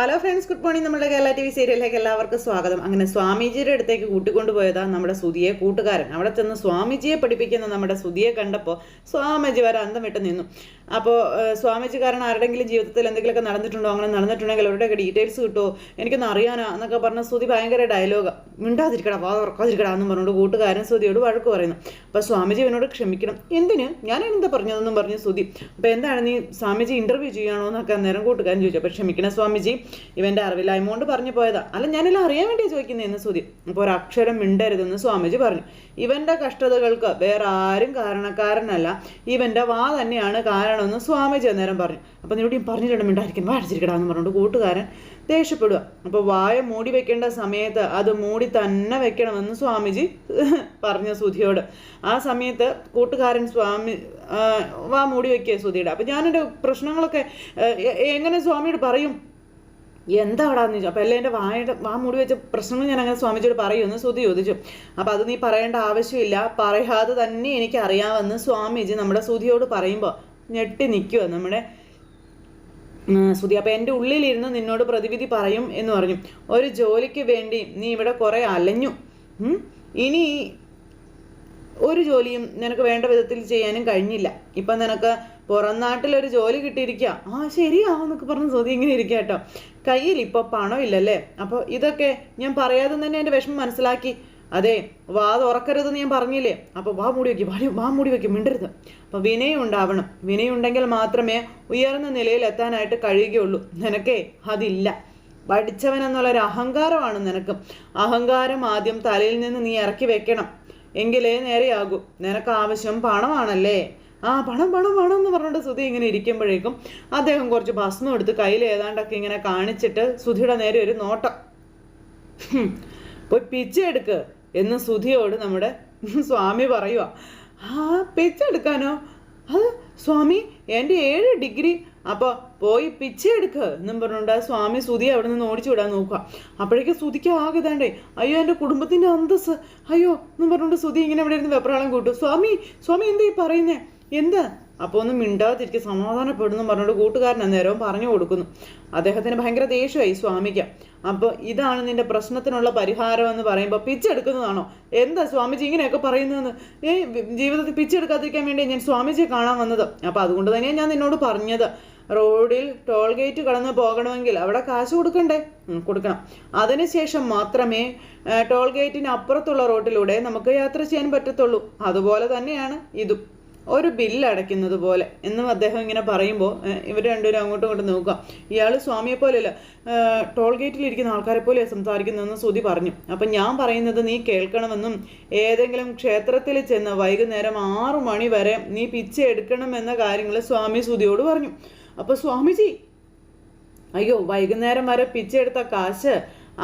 Hello friends good morning നമ്മുടെ Kerala T V സീരിയലിലേക്ക് എല്ലാവർക്കും സ്വാഗതം. അങ്ങനെ സ്വാമിജിയുടെ അടുത്തേക്ക് കൂട്ടിക്കൊണ്ടുപോയതാ നമ്മുടെ സുധിയെ കൂട്ടുകാരൻ. അവിടെ ചെന്ന് സ്വാമിജിയെ പഠിപ്പിക്കുന്ന നമ്മുടെ സുധിയെ കണ്ടപ്പോൾ സ്വാമിജി വരെ അന്തം വിട്ട് നിന്നു. അപ്പോൾ സ്വാമിജി കാരണം ആരുടെങ്കിലും ജീവിതത്തിൽ എന്തെങ്കിലുമൊക്കെ നടന്നിട്ടുണ്ടോ? അങ്ങനെ നടന്നിട്ടുണ്ടെങ്കിൽ അവരുടെയൊക്കെ ഡീറ്റെയിൽസ് കിട്ടുമോ എനിക്കൊന്ന് അറിയാനാ എന്നൊക്കെ പറഞ്ഞ സ്തുതി ഭയങ്കര ഡയലോഗ് മിണ്ടാതിരിക്കടാ വാ ഉറക്കാതിരിക്കടാ എന്ന് പറഞ്ഞുകൊണ്ട് കൂട്ടുകാരൻ സ്തുതിയോട് വഴക്ക് പറയുന്നു. അപ്പോൾ സ്വാമിജി എന്നോട് ക്ഷമിക്കണം. എന്തിന്? ഞാൻ എന്താ പറഞ്ഞതെന്നും പറഞ്ഞു സ്തുതി അപ്പോൾ എന്താണ് നീ സ്വാമിജി ഇന്റർവ്യൂ ചെയ്യണോ എന്നൊക്കെ അന്നേരം കൂട്ടുകാരൻ ചോദിച്ചു. അപ്പോൾ ക്ഷമിക്കണം സ്വാമിജി ഇവന്റെ അറിവില്ലായ്മ കൊണ്ട് പറഞ്ഞു പോയതാ. അല്ല ഞാനെല്ലാം അറിയാൻ വേണ്ടിയാണ് ചോദിക്കുന്നതെന്ന് സ്തുതി അപ്പോൾ ഒരു അക്ഷരം മിണ്ടരുതെന്ന് സ്വാമിജി പറഞ്ഞു. ഇവന്റെ കഷ്ടതകൾക്ക് വേറെ ആരും കാരണക്കാരനല്ല. ഇവന്റെ വാ തന്നെയാണ് കാരണമെന്ന് സ്വാമിജി അന്നേരം പറഞ്ഞു. അപ്പോൾ നിന്നോട് പറഞ്ഞിട്ടുണ്ട് മിണ്ടായിരിക്കും. വാടിച്ചിരിക്കടാ എന്ന് പറഞ്ഞുകൊണ്ട് കൂട്ടുകാരൻ ദേഷ്യപ്പെടുക. അപ്പോൾ വായ മൂടി വെക്കേണ്ട സമയത്ത് അത് മൂടി തന്നെ വെക്കണമെന്ന് സ്വാമിജി പറഞ്ഞ സുധിയോട്. ആ സമയത്ത് കൂട്ടുകാരൻ സ്വാമി വാ മൂടി വെക്കുക സുധിയുടെ. അപ്പോൾ ഞാനെന്റെ പ്രശ്നങ്ങളൊക്കെ എങ്ങനെ സ്വാമിയോട് പറയും? എന്താടാന്ന് ചോദിച്ചു. അപ്പോൾ എല്ലാം എന്റെ വായുടെ വാ മൂടി വെച്ച പ്രശ്നങ്ങൾ ഞാൻ അങ്ങനെ സ്വാമിജിയോട് പറയുമെന്ന് സുധി ചോദിച്ചു. അപ്പോൾ അത് നീ പറയേണ്ട ആവശ്യമില്ല. പറയാതെ തന്നെ എനിക്കറിയാമെന്ന് സ്വാമിജി നമ്മുടെ സുധിയോട് പറയുമ്പോൾ ഞെട്ടി നിൽക്കുക നമ്മുടെ ശ്രുതി അപ്പം എന്റെ ഉള്ളിലിരുന്ന് നിന്നോട് പ്രതിവിധി പറയും എന്ന് പറഞ്ഞു. ഒരു ജോലിക്ക് വേണ്ടി നീ ഇവിടെ കുറേ അലഞ്ഞു? ഇനി ഒരു ജോലിയും നിനക്ക് വേണ്ട വിധത്തിൽ ചെയ്യാനും കഴിഞ്ഞില്ല. ഇപ്പം നിനക്ക് പുറം നാട്ടിലൊരു ജോലി കിട്ടിയിരിക്കുക ആ ശരിയാ എന്നൊക്കെ പറഞ്ഞ് സ്വതി ഇങ്ങനെ ഇരിക്കുക കേട്ടോ. കയ്യിൽ ഇപ്പോൾ പണമില്ലല്ലേ? അപ്പോൾ ഇതൊക്കെ ഞാൻ പറയാതെ തന്നെ എന്റെ വിഷമം മനസ്സിലാക്കി അതെ വാ തുറക്കരുതെന്ന് ഞാൻ പറഞ്ഞില്ലേ? അപ്പോൾ വാ മൂടി വയ്ക്കും വാടി വാ മൂടി വയ്ക്കും മിണ്ടരുത്. അപ്പോൾ വിനയം ഉണ്ടാവണം. വിനയം ഉണ്ടെങ്കിൽ മാത്രമേ ഉയർന്ന നിലയിൽ എത്താനായിട്ട് കഴിയുകയുള്ളൂ. നിനക്കേ അതില്ല. പഠിച്ചവൻ എന്നുള്ളൊരു അഹങ്കാരമാണ് നിനക്ക്. അഹങ്കാരം ആദ്യം തലയിൽ നിന്ന് നീ ഇറക്കി വെക്കണം. എങ്കിലേ നേരെയാകൂ. നിനക്ക് ആവശ്യം പണമാണല്ലേ? ആ പണം പണം പണം എന്ന് പറഞ്ഞിട്ട് സുധി ഇങ്ങനെ ഇരിക്കുമ്പോഴേക്കും അദ്ദേഹം കുറച്ച് ഭസ്മം എടുത്ത് കയ്യിൽ ഏതാണ്ടൊക്കെ ഇങ്ങനെ കാണിച്ചിട്ട് സുധിയുടെ നേരെ ഒരു നോട്ടം. പോയി പിച്ചെടുക്ക് എന്ന് സുധിയോട് നമ്മുടെ സ്വാമി പറയുക ആ പിച്ചെടുക്കാനോ? അത് സ്വാമി എന്റെ ഏഴ് ഡിഗ്രി അപ്പോൾ പോയി പിച്ചെടുക്ക് എന്നും പറഞ്ഞുകൊണ്ട് ആ സ്വാമി സുധി അവിടെ നിന്ന് ഓടിച്ചു വിടാൻ നോക്കുക അപ്പോഴേക്കും സുധിക്ക് ആകെ തേണ്ടേ അയ്യോ എന്റെ കുടുംബത്തിന്റെ അന്തസ് അയ്യോ എന്നും പറഞ്ഞുകൊണ്ട് സുധി ഇങ്ങനെ ഇവിടെ ഇരുന്ന് വെപ്രാളം കൂട്ടും. സ്വാമി സ്വാമി എന്താ ഈ പറയുന്നേ? എന്താ? അപ്പോൾ ഒന്നും മിണ്ടാതിരിക്കും സമാധാനപ്പെടുന്നു പറഞ്ഞുകൊണ്ട് കൂട്ടുകാരൻ അന്നേരവും പറഞ്ഞു കൊടുക്കുന്നു. അദ്ദേഹത്തിന് ഭയങ്കര ദേഷ്യമായി സ്വാമിക്ക്. അപ്പോൾ ഇതാണ് നിന്റെ പ്രശ്നത്തിനുള്ള പരിഹാരം എന്ന് പറയുമ്പോൾ പിച്ചെടുക്കുന്നതാണോ? എന്താ സ്വാമിജി ഇങ്ങനെയൊക്കെ പറയുന്നതെന്ന്? ഏ ജീവിതത്തിൽ പിച്ചെടുക്കാതിരിക്കാൻ വേണ്ടി ഞാൻ സ്വാമിജിയെ കാണാൻ വന്നത്. അപ്പോൾ അതുകൊണ്ട് തന്നെയാണ് ഞാൻ നിന്നോട് പറഞ്ഞത്. റോഡിൽ ടോൾ ഗേറ്റ് കടന്ന് പോകണമെങ്കിൽ അവിടെ കാശ് കൊടുക്കണ്ടേ? കൊടുക്കണം. അതിനുശേഷം മാത്രമേ ടോൾ ഗേറ്റിന് അപ്പുറത്തുള്ള റോഡിലൂടെ നമുക്ക് യാത്ര ചെയ്യാൻ പറ്റത്തുള്ളൂ. അതുപോലെ തന്നെയാണ് ഇതും. ഒരു ബില്ല് അടയ്ക്കുന്നത് പോലെ. എന്നും അദ്ദേഹം ഇങ്ങനെ പറയുമ്പോൾ ഇവർ രണ്ടുപേരും അങ്ങോട്ടും ഇങ്ങോട്ടും നോക്കുക. ഇയാൾ സ്വാമിയെ പോലെയല്ല ടോൾ ഗേറ്റിൽ ഇരിക്കുന്ന ആൾക്കാരെ പോലെ സംസാരിക്കുന്നതെന്ന് ശ്രുതി പറഞ്ഞു. അപ്പം ഞാൻ പറയുന്നത് നീ കേൾക്കണമെന്നും ഏതെങ്കിലും ക്ഷേത്രത്തിൽ ചെന്ന് വൈകുന്നേരം ആറു മണി വരെ നീ പിച്ച എടുക്കണമെന്ന കാര്യങ്ങൾ സ്വാമി ശ്രുതിയോട് പറഞ്ഞു. അപ്പോൾ സ്വാമിജി അയ്യോ വൈകുന്നേരം വരെ പിച്ചെടുത്ത കാശ്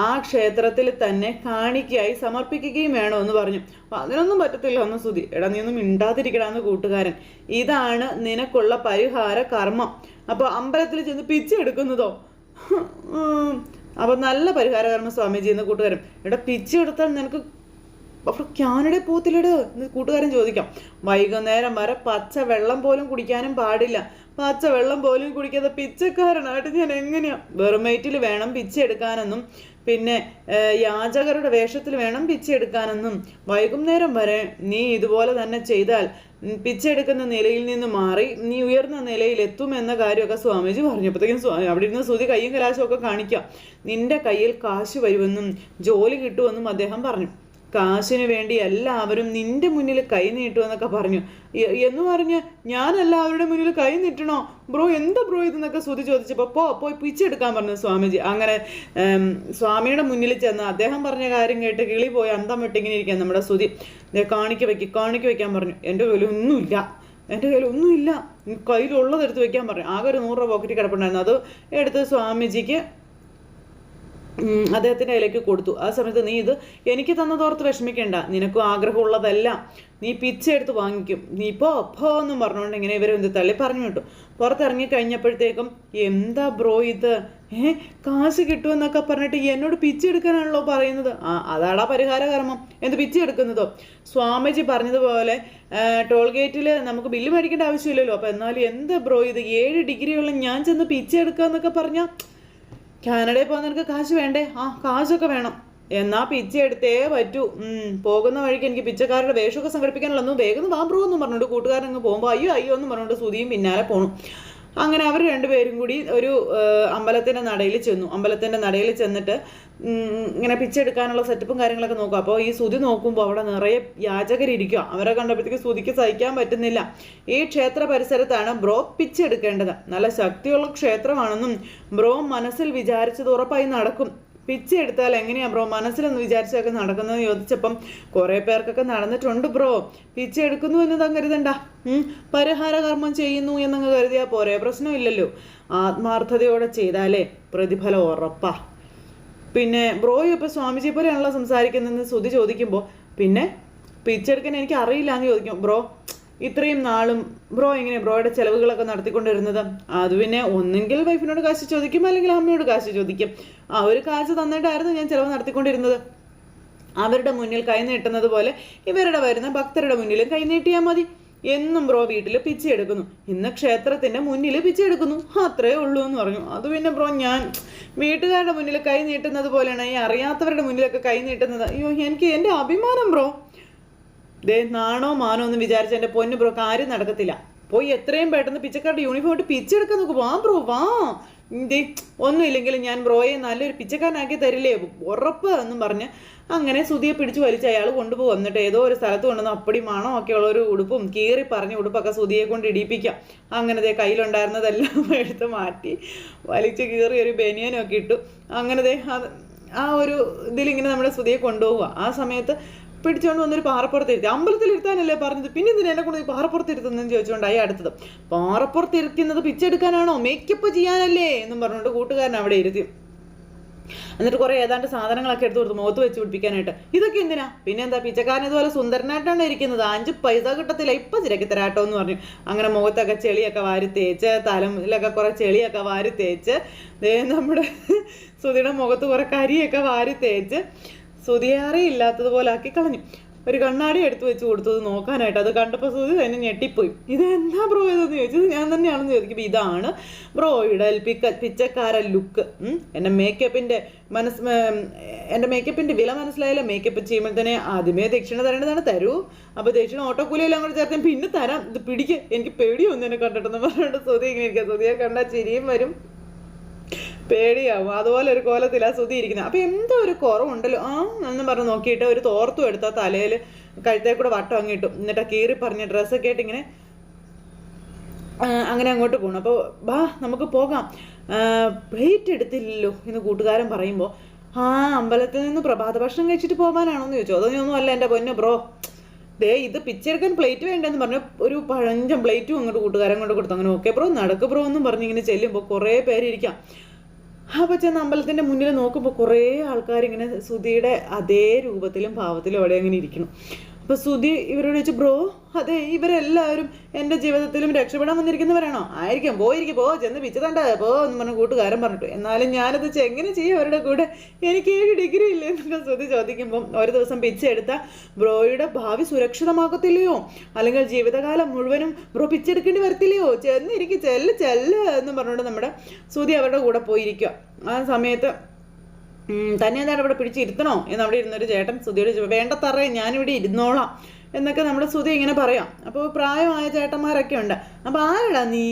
ആ ക്ഷേത്രത്തിൽ തന്നെ കാണിക്കായി സമർപ്പിക്കുകയും വേണോ എന്ന് പറഞ്ഞു അതിനൊന്നും പറ്റത്തില്ല എന്ന് സുതി എടാ നീ ഒന്നും മിണ്ടാതിരിക്കടാന്ന് കൂട്ടുകാരൻ. ഇതാണ് നിനക്കുള്ള പരിഹാര കർമ്മം. അപ്പോൾ അമ്പലത്തിൽ ചെന്ന് പിച്ചെടുക്കുന്നതോ അപ്പോൾ അപ്പൊ നല്ല പരിഹാര കർമ്മം സ്വാമിജി എന്ന് കൂട്ടുകാരൻ. എടാ പിച്ചെടുത്താൽ നിനക്ക് അപ്പോൾ ക്യാനഡ പോത്തിലിട് എന്ന് കൂട്ടുകാരൻ ചോദിക്കാം. വൈകുന്നേരം വരെ പച്ച വെള്ളം പോലും കുടിക്കാനും പാടില്ല. പച്ച വെള്ളം പോലും കുടിക്കാതെ പിച്ചക്കാരനായിട്ട് ഞാൻ എങ്ങനെയാ? വെറുമേറ്റിൽ വേണം പിച്ച എടുക്കാനെന്നും പിന്നെ യാചകരുടെ വേഷത്തിൽ വേണം പിച്ചെടുക്കാനെന്നും വൈകുന്നേരം വരെ നീ ഇതുപോലെ തന്നെ ചെയ്താൽ പിച്ചെടുക്കുന്ന നിലയിൽ നിന്ന് മാറി നീ ഉയർന്ന നിലയിൽ എത്തുമെന്ന കാര്യമൊക്കെ സ്വാമിജി പറഞ്ഞപ്പോഴത്തേക്കും അവിടെ ഇരുന്ന് സുതി കയ്യും കലാശമൊക്കെ കാണിക്കാം. നിന്റെ കയ്യിൽ കാശ് വരുമെന്നും ജോലി കിട്ടുമെന്നും അദ്ദേഹം പറഞ്ഞു. കാശിന് വേണ്ടി എല്ലാവരും നിന്റെ മുന്നിൽ കൈ നീട്ടുമെന്നൊക്കെ പറഞ്ഞു. എന്ന് പറഞ്ഞ് ഞാൻ എല്ലാവരുടെ മുന്നിൽ കൈ നീട്ടണോ? ബ്രോ എന്താ ബ്രോ ഇതെന്നൊക്കെ ശ്രുതി ചോദിച്ചപ്പോൾ പോ പോയി പിച്ചെടുക്കാൻ പറഞ്ഞു സ്വാമിജി. അങ്ങനെ സ്വാമിയുടെ മുന്നിൽ ചെന്ന് അദ്ദേഹം പറഞ്ഞ കാര്യം കേട്ട് കിളി പോയി അന്തം വിട്ടിങ്ങനെ ഇരിക്കാൻ നമ്മുടെ ശ്രുതി. കാണിക്ക വെക്കി കാണിക്ക വെക്കാൻ പറഞ്ഞു. എന്റെ കയ്യിൽ ഒന്നുമില്ല. എന്റെ കയ്യിൽ ഒന്നുമില്ല. കയ്യിലുള്ളത് എടുത്ത് വെക്കാൻ പറഞ്ഞു. ആകെ ഒരു നൂറ് രൂപ പോക്കറ്റിൽ കിടപ്പുണ്ടായിരുന്നു. അത് എടുത്ത് സ്വാമിജിക്ക് അദ്ദേഹത്തിന്റെ കയ്യിലേക്ക് കൊടുത്തു. ആ സമയത്ത് നീ ഇത് എനിക്ക് തന്നതോർത്ത് വിഷമിക്കേണ്ട. നിനക്കും ആഗ്രഹമുള്ളതെല്ലാം നീ പിച്ചെടുത്ത് വാങ്ങിക്കും. നീ ഇപ്പോൾ അപ്പോ എന്നും പറഞ്ഞുകൊണ്ട് ഇങ്ങനെ ഇവരെ എന്ത് തള്ളി പറഞ്ഞു കിട്ടും പുറത്തിറങ്ങി കഴിഞ്ഞപ്പോഴത്തേക്കും എന്താ ബ്രോ ഇത്? ഏ കാശ് കിട്ടുമെന്നൊക്കെ പറഞ്ഞിട്ട് എന്നോട് പിച്ചെടുക്കാനാണല്ലോ പറയുന്നത്? ആ അതാടാ പരിഹാര കർമ്മം എന്ത് പിച്ചെടുക്കുന്നതോ സ്വാമിജി പറഞ്ഞതുപോലെ ടോൾ ഗേറ്റിൽ നമുക്ക് ബില്ല് മേടിക്കേണ്ട ആവശ്യമില്ലല്ലോ. അപ്പോൾ എന്നാലും എന്താ ബ്രോ ഇത്? ഏഴ് ഡിഗ്രിയുള്ള ഞാൻ ചെന്ന് പിച്ചെടുക്കുക എന്നൊക്കെ പറഞ്ഞാൽ കാനഡയിൽ പോകാൻ നിനക്ക് കാശ് വേണ്ടേ? ആ കാശൊക്കെ വേണം. എന്നാ പിച്ച എടുത്തേ പറ്റൂ. പോകുന്ന വഴിക്ക് എനിക്ക് പിച്ചക്കാരുടെ വേഷമൊക്കെ സംഘടിപ്പിക്കാനുള്ളൊന്നും വേഗം വാ ബ്രോ എന്നും പറഞ്ഞുകൊണ്ട് കൂട്ടുകാരൻ അങ്ങ് പോകുമ്പോൾ അയ്യോ അയ്യോ എന്ന് പറഞ്ഞുകൊണ്ട് സുതിയും പിന്നാലെ പോണു. അങ്ങനെ അവർ രണ്ടുപേരും കൂടി ഒരു അമ്പലത്തിന്റെ നടയിൽ ചെന്നു. അമ്പലത്തിന്റെ നടയിൽ ചെന്നിട്ട് ഇങ്ങനെ പിച്ചെടുക്കാനുള്ള സെറ്റപ്പും കാര്യങ്ങളൊക്കെ നോക്കും. അപ്പോൾ ഈ സുതി നോക്കുമ്പോൾ അവിടെ നിറയെ യാചകരിരിക്കുക അവരെ കണ്ടപ്പോഴത്തേക്ക് സുതിക്ക് സഹിക്കാൻ പറ്റുന്നില്ല. ഈ ക്ഷേത്ര പരിസരത്താണ് ബ്രോ പിച്ചെടുക്കേണ്ടത് നല്ല ശക്തിയുള്ള ക്ഷേത്രമാണെന്നും ബ്രോ മനസ്സിൽ വിചാരിച്ചത് ഉറപ്പായി നടക്കും. പിച്ച എടുത്താൽ എങ്ങനെയാ ബ്രോ? മനസ്സിലൊന്ന് വിചാരിച്ചൊക്കെ നടക്കുന്നത് ചോദിച്ചപ്പം കുറേ പേർക്കൊക്കെ നടന്നിട്ടുണ്ട് ബ്രോ. പിച്ച എടുക്കുന്നു എന്ന് താൻ കരുതണ്ട. പരിഹാര കർമ്മം ചെയ്യുന്നു എന്നങ്ങ് കരുതിയാൽ പോരെ. പ്രശ്നമില്ലല്ലോ. ആത്മാർത്ഥതയോടെ ചെയ്താലേ പ്രതിഫലം ഉറപ്പാ. പിന്നെ ബ്രോയും ഇപ്പൊ സ്വാമിജി പോലെയാണല്ലോ സംസാരിക്കുന്നതെന്ന് ശ്രുതി ചോദിക്കുമ്പോൾ പിന്നെ പിച്ചെടുക്കാൻ എനിക്ക് അറിയില്ല എന്ന് ചോദിക്കും. ബ്രോ ഇത്രയും നാളും ബ്രോ എങ്ങനെ ബ്രോയുടെ ചിലവുകളൊക്കെ നടത്തിക്കൊണ്ടിരുന്നത്. അത് പിന്നെ ഒന്നെങ്കിൽ വൈഫിനോട് കാശ് ചോദിക്കും അല്ലെങ്കിൽ അമ്മയോട് കാശ് ചോദിക്കും. ആ ഒരു കാശ് തന്നിട്ടായിരുന്നു ഞാൻ ചിലവ് നടത്തിക്കൊണ്ടിരുന്നത്. അവരുടെ മുന്നിൽ കൈനീട്ടുന്നത് പോലെ ഇവരുടെ വരുന്ന ഭക്തരുടെ മുന്നിലും കൈനീട്ടിയാൽ മതി. എന്നും ബ്രോ വീട്ടിൽ പിച്ചി എടുക്കുന്നു. ഇന്ന് ക്ഷേത്രത്തിന്റെ മുന്നിൽ പിച്ചി എടുക്കുന്നു. അത്രേ ഉള്ളൂ എന്ന് പറഞ്ഞു. അത് പിന്നെ ബ്രോ ഞാൻ വീട്ടുകാരുടെ മുന്നിൽ കൈ നീട്ടുന്നത് പോലെയാണ്. ഈ അറിയാത്തവരുടെ മുന്നിലൊക്കെ കൈ നീട്ടുന്നത്. അയ്യോ എനിക്ക് എന്റെ അഭിമാനം ബ്രോ. ദേ നാണോ മാനോ എന്ന് വിചാരിച്ച എന്റെ പൊന്നു ബ്രോ കാര്യം നടക്കത്തില്ല. പോയി എത്രയും പെട്ടെന്ന് പിച്ചക്കാരുടെ യൂണിഫോം ഇട്ട് പിച്ചെടുക്കാൻ നോക്കും. വാ ബ്രോ വാ. ദേ ഒന്നുമില്ലെങ്കിലും ഞാൻ ബ്രോയെ നല്ലൊരു പിച്ചക്കാരനാക്കി തരില്ലേ ഉറപ്പ് എന്നും പറഞ്ഞ് അങ്ങനെ സുതിയെ പിടിച്ചു വലിച്ച് അയാൾ കൊണ്ടുപോകും എന്നിട്ട് ഏതോ ഒരു സ്ഥലത്ത് കൊണ്ടുവന്ന് അപ്പടി മണം ഒക്കെ ഉള്ള ഒരു ഉടുപ്പും കീറി പറഞ്ഞ ഉടുപ്പൊക്കെ സുതിയെ കൊണ്ട് ഇടിപ്പിക്കാം. അങ്ങനെ ദേ കയ്യിലുണ്ടായിരുന്നതെല്ലാം എടുത്ത് മാറ്റി വലിച്ച് കീറി ഒരു ബനിയനൊക്കെ ഇട്ടു. അങ്ങനെ ദേ അത് ആ ഒരു ഇതിലിങ്ങനെ നമ്മുടെ സുതിയെ കൊണ്ടുപോവുക. ആ സമയത്ത് പിടിച്ചുകൊണ്ട് വന്നൊരു പാറപ്പുറത്ത് ഇരുത്തി അമ്പലത്തിൽ ഇരുത്താനല്ലേ പറഞ്ഞത്? പിന്നെ എന്തിനാ എന്നെ കൊണ്ട് ഈ പാറപ്പുറത്ത് ഇരുത്തുന്നതെന്ന് ചോദിച്ചുകൊണ്ടായി അടുത്തത്? പാറപ്പുറത്ത് ഇരിക്കുന്നത് പിച്ചെടുക്കാനാണോ? മേക്കപ്പ് ചെയ്യാനല്ലേ? എന്നും പറഞ്ഞുകൊണ്ട് കൂട്ടുകാരൻ അവിടെ ഇരുത്തി. എന്നിട്ട് കുറെ ഏതാണ്ട് സാധനങ്ങളൊക്കെ എടുത്ത് കൊടുത്തു മുഖത്ത് വെച്ച് പിടിപ്പിക്കാനായിട്ട്. ഇതൊക്കെ എന്തിനാ? പിന്നെ എന്താ പിച്ചക്കാരൻ ഇതുപോലെ സുന്ദരനായിട്ടാണ് ഇരിക്കുന്നത്. അഞ്ച് പൈസ കിട്ടത്തില്ല. ഇപ്പൊ ചിരക്കി തരാട്ടോ എന്ന് പറഞ്ഞു. അങ്ങനെ മുഖത്തൊക്കെ ചെളിയൊക്കെ വാരി തേച്ച് തലയിലൊക്കെ കുറെ ചെളിയൊക്കെ വാരി തേച്ച് നമ്മുടെ സുധിയുടെ മുഖത്ത് കുറെ കരിയൊക്കെ വാരി തേച്ച് ഇല്ലാത്തതുപോലെ ആക്കി കളഞ്ഞു. ഒരു കണ്ണാടി എടുത്തു വെച്ച് കൊടുത്തത് നോക്കാനായിട്ട് അത് കണ്ടപ്പോൾ സുതി തന്നെ ഞെട്ടിപ്പോയി. ഇത് എന്താ ബ്രോ ഇതെന്ന് ചോദിച്ചത്? ഞാൻ തന്നെയാണെന്ന് ചോദിക്കുമ്പോൾ ഇതാണ് ബ്രോ ബ്രോയുടെ പിക്ക പിച്ചക്കാര ലുക്ക്. എന്റെ മേക്കപ്പിന്റെ മനസ് എന്റെ മേക്കപ്പിന്റെ വില മനസ്സിലായാലും മേക്കപ്പ് ചെയ്യുമ്പോൾ തന്നെ ആദ്യമേ ദക്ഷിണ തരേണ്ടതാണ്. തരൂ. അപ്പോൾ ദക്ഷിണ ഓട്ടോക്കൂലിയെല്ലാം കൂടെ ചേർത്ത് പിന്നെ തരാം. ഇത് പിടിക്കുക എനിക്ക് പേടിയൊന്നും എന്നെ കണ്ടിട്ടെന്ന് പറഞ്ഞിട്ട് സുതി ഇങ്ങനെ ഇരിക്കുക സുതിയെ കണ്ടാൽ ചിരിയും വരും. പേടിയാവും. അതുപോലെ ഒരു കോലത്തിലാണ് സുതി ഇരിക്കുന്നത്. അപ്പൊ എന്തോ ഒരു കുറവുണ്ടല്ലോ. ആ എന്ന് പറഞ്ഞ് നോക്കിയിട്ട് ഒരു തോർത്തും എടുത്ത തലയിൽ കഴുത്തേ കൂടെ വട്ടം അങ്ങിട്ടു എന്നിട്ട് കീറി പറഞ്ഞ ഡ്രസ്സൊക്കെ ആയിട്ട് ഇങ്ങനെ അങ്ങനെ അങ്ങോട്ട് പോകണം അപ്പോൾ ബാ നമുക്ക് പോകാം. പ്ലേറ്റ് എടുത്തില്ലല്ലോ എന്ന് കൂട്ടുകാരൻ പറയുമ്പോൾ ആ അമ്പലത്തിൽ നിന്ന് പ്രഭാത ഭക്ഷണം കഴിച്ചിട്ട് പോകാനാണോ എന്ന് ചോദിച്ചു. അതൊന്നും അല്ല എന്റെ പൊന്നു ബ്രോ. ദേ ഇത് പിച്ചെടുക്കാൻ പ്ലേറ്റ് വേണ്ടെന്ന് പറഞ്ഞു ഒരു പഴഞ്ചം പ്ലേറ്റും അങ്ങോട്ട് കൂട്ടുകാരൻ കൊണ്ട് കൊടുത്തു. അങ്ങനെ ഓക്കെ ബ്രോ നടക്ക് ബ്രോ എന്നും പറഞ്ഞ് ഇങ്ങനെ ചെല്ലുമ്പോൾ കുറേ പേരിരിക്കാം അപ്പോൾ ചെന്ന് അമ്പലത്തിന്റെ മുന്നിൽ നോക്കുമ്പോൾ കുറേ ആൾക്കാർ ഇങ്ങനെ സുധിയുടെ അതേ രൂപത്തിലും ഭാവത്തിലും അവിടെ അങ്ങനെ ഇരിക്കണം. അപ്പോൾ സുധി ഇവരോട് ചോദിച്ചു ബ്രോ അതെ ഇവരെല്ലാവരും എന്റെ ജീവിതത്തിലും രക്ഷപ്പെടാൻ വന്നിരിക്കുന്നവരാണോ? ആയിരിക്കും പോയിരിക്കും പോ ചെന്ന് പിച്ചതണ്ട പോ എന്ന് പറഞ്ഞ കൂട്ടുകാരൻ പറഞ്ഞിട്ടു. എന്നാലും ഞാനത് എങ്ങനെ ചെയ്യും അവരുടെ കൂടെ? എനിക്ക് ഏഴ് ഡിഗ്രി ഇല്ലേ എന്നൊക്കെ സുധി ചോദിക്കുമ്പം ഒരു ദിവസം പിച്ചെടുത്ത ബ്രോയുടെ ഭാവി സുരക്ഷിതമാക്കത്തില്ലയോ? അല്ലെങ്കിൽ ജീവിതകാലം മുഴുവനും ബ്രോ പിച്ചെടുക്കേണ്ടി വരത്തില്ലയോ? ചെന്നിരിക്കും ചെല്ല് ചെല്ല് എന്ന് പറഞ്ഞുകൊണ്ട് നമ്മുടെ സുധി അവരുടെ കൂടെ പോയിരിക്കുക ആ സമയത്ത് തന്നെ എന്താണ് ഇവിടെ പിടിച്ചിരുത്തണോ? എന്ന് അവിടെ ഇരുന്നൊരു ചേട്ടൻ സുധിയോട് വേണ്ട തറേ ഞാനിവിടെ ഇരുന്നോളാം. എന്നൊക്കെ നമ്മുടെ സുധി ഇങ്ങനെ പറയാം. അപ്പോൾ പ്രായമായ ചേട്ടന്മാരൊക്കെ ഉണ്ട്. അപ്പോൾ ആരടാ നീ?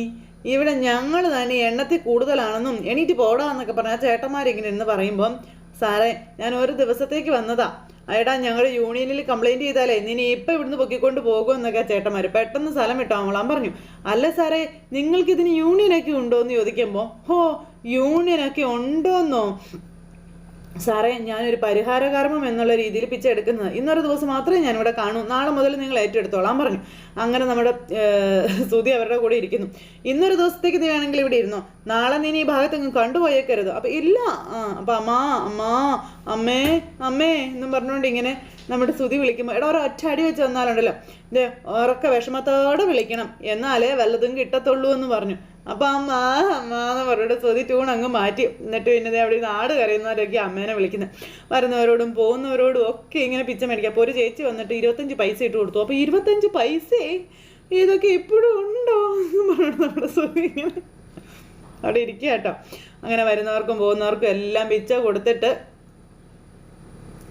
ഇവിടെ ഞങ്ങൾ തന്നെ എണ്ണത്തിൽ കൂടുതലാണെന്നും എണീറ്റ് പോടാന്നൊക്കെ പറഞ്ഞ ആ ചേട്ടന്മാരിങ്ങനെ ഇരുന്ന് പറയുമ്പോൾ സാറേ ഞാൻ ഒരു ദിവസത്തേക്ക് വന്നതാ. അയടാ ഞങ്ങൾ യൂണിയനിൽ കംപ്ലൈന്റ് ചെയ്താലേ നിന്നെ ഇപ്പം ഇവിടുന്ന് പൊക്കിക്കൊണ്ട് പോകും എന്നൊക്കെ ചേട്ടന്മാർ പെട്ടെന്ന് സ്ഥലം വിട്ടോളാം പറഞ്ഞു. അല്ല സാറേ നിങ്ങൾക്ക് ഇതിന് യൂണിയനൊക്കെ ഉണ്ടോ എന്ന് ചോദിക്കുമ്പോൾ ഹോ യൂണിയനൊക്കെ ഉണ്ടോന്നോ? സാറേ ഞാനൊരു പരിഹാര കർമ്മം എന്നുള്ള രീതിയിൽ പിച്ച എടുക്കുന്നത്. ഇന്നൊരു ദിവസം മാത്രമേ ഞാൻ ഇവിടെ കാണൂ. നാളെ മുതൽ നിങ്ങൾ ഏറ്റെടുത്തോളാം പറഞ്ഞു. അങ്ങനെ നമ്മുടെ സ്തുതി അവരുടെ കൂടെ ഇരിക്കുന്നു. ഇന്നൊരു ദിവസത്തേക്ക് നീ വേണമെങ്കിൽ ഇവിടെ ഇരുന്നോ? നാളെ നീ ഈ ഭാഗത്തെങ്ങും കണ്ടുപോയേക്കരുത്. അപ്പൊ ഇല്ല. അപ്പൊ അമ്മാ അമ്മാ അമ്മേ അമ്മേ എന്നും പറഞ്ഞുകൊണ്ട് ഇങ്ങനെ നമ്മുടെ സ്തുതി വിളിക്കുമ്പോൾ എടാ ഒറ്റ അടി വെച്ച് വന്നാലുണ്ടല്ലോ ഇതേ ഉറക്ക വിഷമത്തോടെ വിളിക്കണം. എന്നാലേ വല്ലതും കിട്ടത്തുള്ളൂ എന്ന് പറഞ്ഞു. അപ്പൊ അമ്മ അമ്മ എന്ന് പറഞ്ഞിട്ട് സ്വതി ട്യൂൺ അങ്ങ് മാറ്റി. എന്നിട്ട് പിന്നെ അവിടെ നാട് കരയുന്നവരൊക്കെ അമ്മേനെ വിളിക്കുന്നത് വരുന്നവരോടും പോകുന്നവരോടും ഒക്കെ ഇങ്ങനെ പിച്ച മേടിക്കുക അപ്പോൾ ഒരു ചേച്ചി വന്നിട്ട് ഇരുപത്തഞ്ച് പൈസ ഇട്ട് കൊടുത്തു. അപ്പോൾ ഇരുപത്തഞ്ച് പൈസേ? ഇതൊക്കെ ഇപ്പോഴും ഉണ്ടോ? എന്ന് പറഞ്ഞിട്ട് നമ്മുടെ സ്വതി ഇങ്ങനെ അവിടെ ഇരിക്കുക കേട്ടോ. അങ്ങനെ വരുന്നവർക്കും പോകുന്നവർക്കും എല്ലാം പിച്ച കൊടുത്തിട്ട്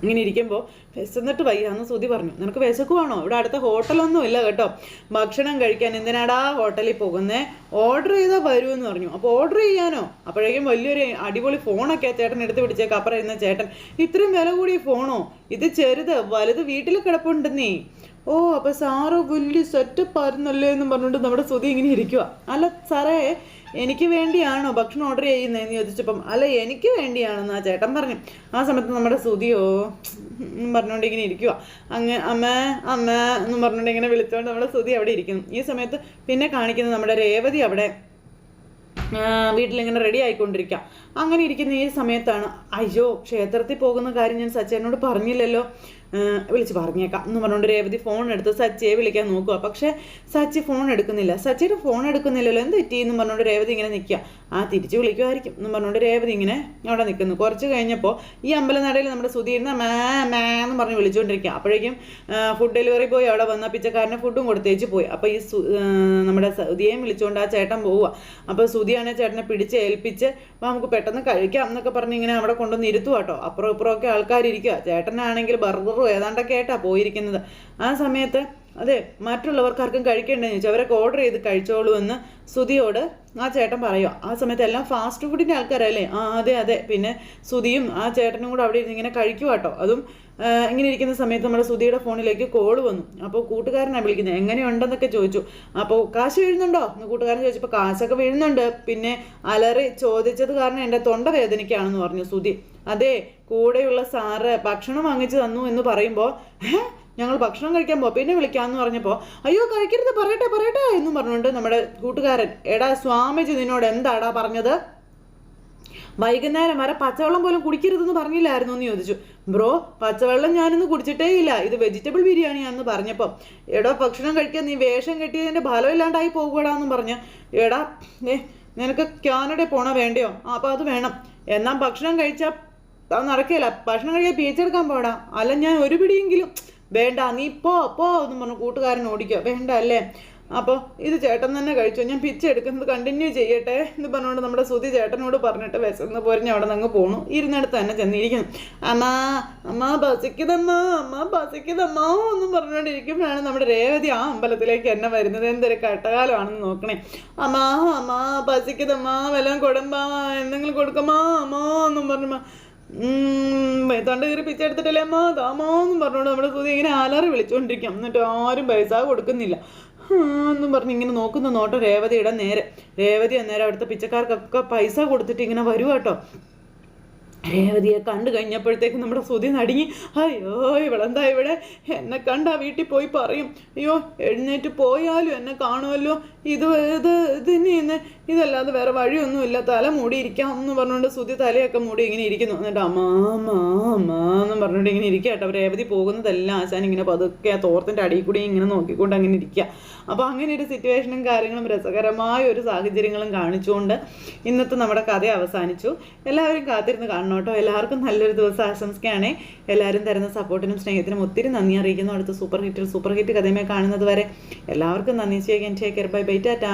ഇങ്ങനെ ഇരിക്കുമ്പോൾ വിശന്നിട്ട് വയ്യാന്ന് സുതി പറഞ്ഞു. നിനക്ക് വിശക്കുവാണോ? ഇവിടെ അടുത്ത ഹോട്ടലൊന്നും ഇല്ല കേട്ടോ. ഭക്ഷണം കഴിക്കാൻ എന്തിനാടാ ഹോട്ടലിൽ പോകുന്നേ? ഓർഡർ ചെയ്താൽ എന്ന് പറഞ്ഞു. അപ്പോൾ ഓർഡർ ചെയ്യാനോ? അപ്പോഴേക്കും വലിയൊരു അടിപൊളി ഫോണൊക്കെ ചേട്ടൻ എടുത്ത് പിടിച്ചേക്ക്. അപ്പുറം ഇരുന്ന ചേട്ടൻ ഇത്രയും വില കൂടിയ ഫോണോ? ഇത് ചെറുത് വലുത് വീട്ടിൽ കിടപ്പുണ്ടെന്നേ. ഓ അപ്പൊ സാറ് വലിയ സെറ്റപ്പ് ആയിരുന്നല്ലേ എന്ന് പറഞ്ഞുകൊണ്ട് നമ്മുടെ സുതി ഇങ്ങനെ ഇരിക്കുക അല്ല സാറേ എനിക്ക് വേണ്ടിയാണോ ഭക്ഷണം ഓർഡർ ചെയ്യുന്നതെന്ന് ചോദിച്ചപ്പം അല്ല എനിക്ക് വേണ്ടിയാണെന്ന് ആ ചേട്ടൻ പറഞ്ഞു. ആ സമയത്ത് നമ്മുടെ എന്ന് പറഞ്ഞുകൊണ്ട് ഇങ്ങനെ ഇരിക്കുക അങ്ങ് അമ്മ അമ്മ എന്ന് പറഞ്ഞുകൊണ്ട് ഇങ്ങനെ വിളിച്ചുകൊണ്ട് നമ്മുടെ സുതി അവിടെ ഇരിക്കുന്നു. ഈ സമയത്ത് പിന്നെ കാണിക്കുന്നത് നമ്മുടെ രേവതി അവിടെ വീട്ടിലിങ്ങനെ റെഡി ആയിക്കൊണ്ടിരിക്കുക അങ്ങനെ ഇരിക്കുന്ന ഈ സമയത്താണ് അയ്യോ ക്ഷേത്രത്തിൽ പോകുന്ന കാര്യം ഞാൻ സച്ചേനോട് പറഞ്ഞില്ലല്ലോ. വിളിച്ച് പറഞ്ഞേക്കാം എന്ന് പറഞ്ഞുകൊണ്ട് രേവതി ഫോൺ എടുത്ത് സച്ചിയെ വിളിക്കാൻ നോക്കുക പക്ഷേ സച്ചി ഫോൺ എടുക്കുന്നില്ല. സച്ചിയുടെ ഫോൺ എടുക്കുന്നില്ലല്ലോ. എന്ത് പറ്റി എന്ന് പറഞ്ഞുകൊണ്ട് രേവതി ഇങ്ങനെ നിൽക്കുക ആ തിരിച്ചു വിളിക്കുമായിരിക്കും എന്ന് പറഞ്ഞുകൊണ്ട് രേവതി ഇങ്ങനെ അവിടെ നിൽക്കുന്നു. കുറച്ച് കഴിഞ്ഞപ്പോൾ ഈ അമ്പലനടയിൽ നമ്മുടെ സുധി ഇരുന്ന് മേ മേ എന്ന് പറഞ്ഞ് വിളിച്ചുകൊണ്ടിരിക്കുക അപ്പോഴേക്കും ഫുഡ് ഡെലിവറി പോയി. അവിടെ വന്ന പിച്ചക്കാരന് ഫുഡും കൊടുത്തേച്ച് പോയി. അപ്പോൾ ഈ നമ്മുടെ സുധിയെയും വിളിച്ചുകൊണ്ട് ആ ചേട്ടൻ പോവുക അപ്പോൾ സുധിയാണ് ചേട്ടനെ പിടിച്ച് ഏൽപ്പിച്ച് "വാ, നമുക്ക് പെട്ടെന്ന് കഴിക്കാം എന്നൊക്കെ പറഞ്ഞ് ഇങ്ങനെ അവിടെ കൊണ്ടുവന്ന് ഇരുത്തുക കേട്ടോ അപ്പുറം ഇപ്പുറമൊക്കെ ആൾക്കാരിരിക്കുക ചേട്ടനാണെങ്കിൽ ബർഗറും ഏതാണ്ടൊക്കെ ആയിട്ടാണ് പോയിരിക്കുന്നത്. ആ സമയത്ത് അതെ മറ്റുള്ളവർക്ക് ആർക്കും കഴിക്കേണ്ടെന്ന് ചോദിച്ചു. അവരൊക്കെ ഓർഡർ ചെയ്ത് കഴിച്ചോളൂ എന്ന് സുതിയോട് ആ ചേട്ടൻ പറയുക ആ സമയത്ത് എല്ലാം ഫാസ്റ്റ് ഫുഡിന്റെ ആൾക്കാരല്ലേ? ആ അതെ അതെ. പിന്നെ സുതിയും ആ ചേട്ടനും കൂടെ അവിടെ ഇരുന്ന് ഇങ്ങനെ കഴിക്കുക കേട്ടോ അതും ഇങ്ങനെ ഇരിക്കുന്ന സമയത്ത് നമ്മുടെ സുധിയുടെ ഫോണിലേക്ക് കോൾ വന്നു. അപ്പോൾ കൂട്ടുകാരനാണ് വിളിക്കുന്നത് എങ്ങനെയുണ്ടെന്നൊക്കെ ചോദിച്ചു. അപ്പോൾ കാശ് വീഴുന്നുണ്ടോ? എന്ന് കൂട്ടുകാരൻ ചോദിച്ചപ്പോൾ കാശൊക്കെ വീഴുന്നുണ്ട്. പിന്നെ അലറി ചോദിച്ചത് കാരണം എന്റെ തൊണ്ട വേദനയ്ക്കാണെന്ന് പറഞ്ഞു സുധി. അതെ കൂടെയുള്ള സാറ് ഭക്ഷണം വാങ്ങിച്ചു തന്നു എന്ന് പറയുമ്പോൾ ഞങ്ങൾ ഭക്ഷണം കഴിക്കാൻ പോ പിന്നെ വിളിക്കാമെന്ന് പറഞ്ഞപ്പോൾ അയ്യോ കഴിക്കരുത് പറയട്ടെ പറയട്ടെ എന്നും പറഞ്ഞുകൊണ്ട് നമ്മുടെ കൂട്ടുകാരൻ എടാ സ്വാമിജി നിന്നോട് എന്താടാ പറഞ്ഞത്? വൈകുന്നേരം വരെ പച്ചവെള്ളം പോലും കുടിക്കരുതെന്ന് പറഞ്ഞില്ലായിരുന്നു എന്ന് ചോദിച്ചു. ബ്രോ പച്ചവെള്ളം ഞാനൊന്നും കുടിച്ചിട്ടേ ഇല്ല. ഇത് വെജിറ്റബിൾ ബിരിയാണിയാണെന്ന് പറഞ്ഞപ്പോൾ എടോ ഭക്ഷണം കഴിക്കാൻ നീ വേഷം കെട്ടിയതിന്റെ ഫലമില്ലാണ്ടായി പോകുകടാന്നും പറഞ്ഞ് എടാ ഏ നിനക്ക് കാനഡ പോണ വേണ്ടയോ? ആ അത് വേണം. എന്നാൽ ഭക്ഷണം കഴിച്ചാൽ അത് നടക്കില്ല ഭക്ഷണം കഴിക്കാൻ പീച്ചെടുക്കാൻ പോടാ. അല്ല ഞാൻ ഒരു പിടിയെങ്കിലും വേണ്ട നീ പോ പോ എന്ന് പറഞ്ഞു കൂട്ടുകാരൻ ഓടിക്കുക വേണ്ട അല്ലേ? അപ്പോൾ ഇത് ചേട്ടൻ തന്നെ കഴിച്ചു. ഞാൻ പിച്ചെടുക്കുന്നത് കണ്ടിന്യൂ ചെയ്യട്ടെ എന്ന് പറഞ്ഞുകൊണ്ട് നമ്മുടെ സുതി ചേട്ടനോട് പറഞ്ഞിട്ട് വിശന്ന് പോരിഞ്ഞ് അവിടെ നിന്ന് പോണു. ഇരുന്നിടത്ത് തന്നെ ചെന്നിരിക്കുന്നു. അമ്മ അമ്മ ബസിക്കതമ്മ അമ്മ ബസിക്കതമ്മ എന്നും പറഞ്ഞുകൊണ്ടിരിക്കുമ്പോഴാണ് നമ്മുടെ രേവതി ആ അമ്പലത്തിലേക്ക് എന്നെ വരുന്നത്. എന്തൊരു കട്ടകാലമാണെന്ന് നോക്കണേ. അമ്മാ അമ്മാ ബസിക്കതമ്മ വല്ലതും കൊടുമ്പാ എന്തെങ്കിലും കൊടുക്കമ്മാ അമ്മോ എന്നും പറഞ്ഞു തണ്ട് കീറി പിച്ചെടുത്തിട്ടല്ലേ അമ്മ? താമോ എന്നും പറഞ്ഞുകൊണ്ട് നമ്മുടെ സുതി ഇങ്ങനെ ആലാറി വിളിച്ചുകൊണ്ടിരിക്കാം എന്നിട്ട് ആരും പൈസ കൊടുക്കുന്നില്ല. എന്നും പറഞ്ഞ് ഇങ്ങനെ നോക്കുന്ന നോട്ടം രേവതിയുടെ നേരെ. രേവതി അന്നേരം അവിടുത്തെ പിച്ചക്കാർക്കൊക്കെ പൈസ കൊടുത്തിട്ട് ഇങ്ങനെ വരുവാട്ടോ രേവതിയെ കണ്ടു കഴിഞ്ഞപ്പോഴത്തേക്ക് നമ്മുടെ സുതി നടുങ്ങി അയ്യോ ഇവളെന്താ ഇവിടെ? എന്നെ കണ്ടാ വീട്ടിൽ പോയി പറയും. അയ്യോ എഴുന്നേറ്റ് പോയാലും എന്നെ കാണുമല്ലോ. ഇത് ഇത് ഇതിന് ഇന്ന് ഇതല്ലാതെ വേറെ വഴിയൊന്നുമില്ല തല മൂടിയിരിക്കാം എന്ന് പറഞ്ഞുകൊണ്ട് സുതി തലയൊക്കെ മൂടി ഇങ്ങനെ ഇരിക്കുന്നു. എന്നിട്ട് അമ്മാ അമ്മാ എന്ന് പറഞ്ഞുകൊണ്ട് ഇങ്ങനെ ഇരിക്കുക കേട്ടോ. രേവതി പോകുന്നതെല്ലാം ആശാൻ ഇങ്ങനെ പതുക്കെ തോർത്തിന്റെ അടിയിൽ കൂടി ഇങ്ങനെ നോക്കിക്കൊണ്ട് അങ്ങനെ ഇരിക്കുക. അപ്പോൾ അങ്ങനെ ഒരു സിറ്റുവേഷനും കാര്യങ്ങളും രസകരമായ ഒരു സാഹചര്യങ്ങളും കാണിച്ചുകൊണ്ട് ഇന്നത്തെ നമ്മുടെ കഥ അവസാനിച്ചു. എല്ലാവരും കാത്തിരുന്ന് കാണണം കേട്ടോ. എല്ലാവർക്കും നല്ലൊരു ദിവസം ആശംസിക്കുകയാണ്. എല്ലാവരും തരുന്ന സപ്പോർട്ടിനും സ്നേഹത്തിനും ഒത്തിരി നന്ദി അറിയിക്കുന്നു. അടുത്ത സൂപ്പർ ഹിറ്റിൽ സൂപ്പർ ഹിറ്റ് കഥയുമായി കാണുന്നത് വരെ എല്ലാവർക്കും നന്ദി. ചെയ്യാൻ take care bye bye tata